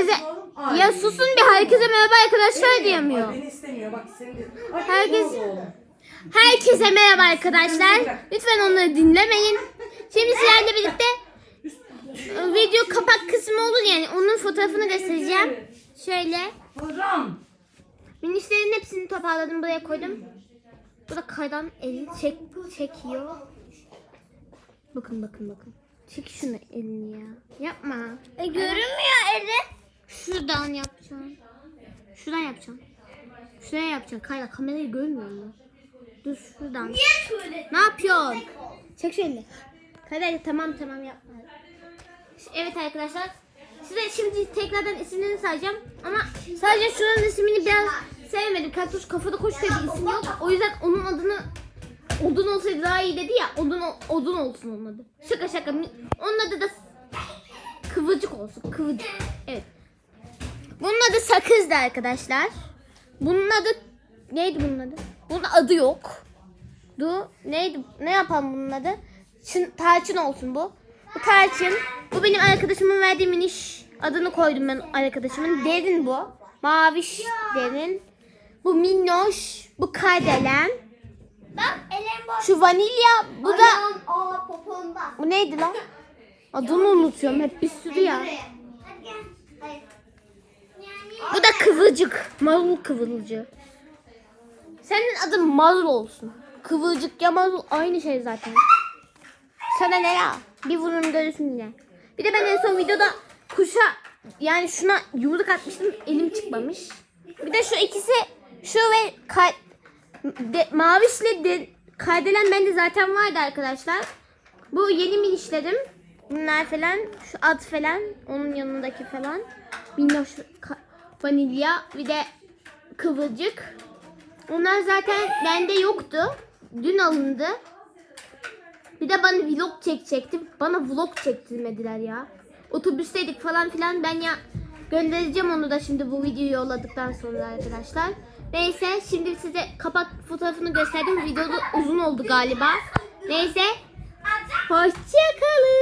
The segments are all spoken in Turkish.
Herkese ya susun bir herkese merhaba arkadaşlar diyemiyor. Beni istemiyor bak seni de. Ay, Herkes-? Herkese merhaba arkadaşlar. Lütfen onları dinlemeyin. Şimdi sizlerle birlikte video kapak kısmı olur yani onun fotoğrafını göstereceğim. Şöyle Hocam. minişlerin hepsini toparladım buraya koydum. Bu da kaydan eli çek, çekiyor. Bakın bakın bakın. Çek şunu elini ya. Yapma. E, görünmüyor eli. Şuradan yapacağım. Şuradan yapacağım. Şuraya yapacağım. Kayda kamerayı görmüyor mu? Dur şuradan. Niye şöyle? Ne yapıyorsun? Çek şöyle. Kayda tamam tamam yapma. Evet arkadaşlar. Size şimdi tekrardan isimlerini sayacağım. Ama sadece şuranın ismini biraz sevmedim. Kartuş kafada koş bir isim yok. O yüzden onun adını Odun olsaydı daha iyi dedi ya. Odun odun olsun onun adı. Şaka şaka. Onun adı da Kıvırcık olsun. Kıvırcık. Evet. Adı sakızdı arkadaşlar. Bunun adı neydi bunun adı? Bunun adı yok. Du neydi? Ne yapalım bunun adı? Çın, tarçın olsun bu. Bu tarçın. Bu benim arkadaşımın verdiği miniş. Adını koydum ben arkadaşımın. Derin bu. Maviş derin. Bu minnoş. Bu kardelen. Bak boş. Şu vanilya. Bu da bu neydi lan? Adını unutuyorum. Hep bir sürü ya. Hadi gel. Hayır. Bu da kıvırcık. Marul kıvırcık. Senin adın marul olsun. Kıvırcık ya marul aynı şey zaten. Sana ne ya? Bir vurun görürsün yine. Bir de ben en son videoda kuşa yani şuna yumruk atmıştım. Elim çıkmamış. Bir de şu ikisi şu ve kay, de, mavişle de, kaydelen bende zaten vardı arkadaşlar. Bu yeni minişlerim. Bunlar falan. Şu ad falan. Onun yanındaki falan. Minnoş vanilya. Bir de kıvırcık. Onlar zaten bende yoktu. Dün alındı. Bir de bana vlog çekecekti. Bana vlog çektirmediler ya. Otobüsteydik falan filan. Ben ya göndereceğim onu da şimdi bu videoyu yolladıktan sonra arkadaşlar. Neyse şimdi size kapak fotoğrafını gösterdim. Video da uzun oldu galiba. Neyse. Hoşçakalın.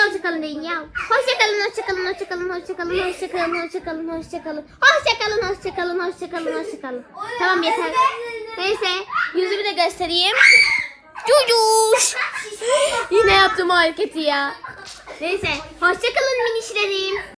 De hoşçakalın deyin ya. Hoşçakalın, hoşçakalın, hoşçakalın, hoşçakalın, hoşçakalın, hoşçakalın, hoşçakalın. Hoşçakalın, hoşçakalın, hoşçakalın, hoşçakalın. Tamam yeter. Neyse yüzümü de göstereyim. Cucuş. Yine yaptım o hareketi ya. Neyse hoşçakalın minişlerim.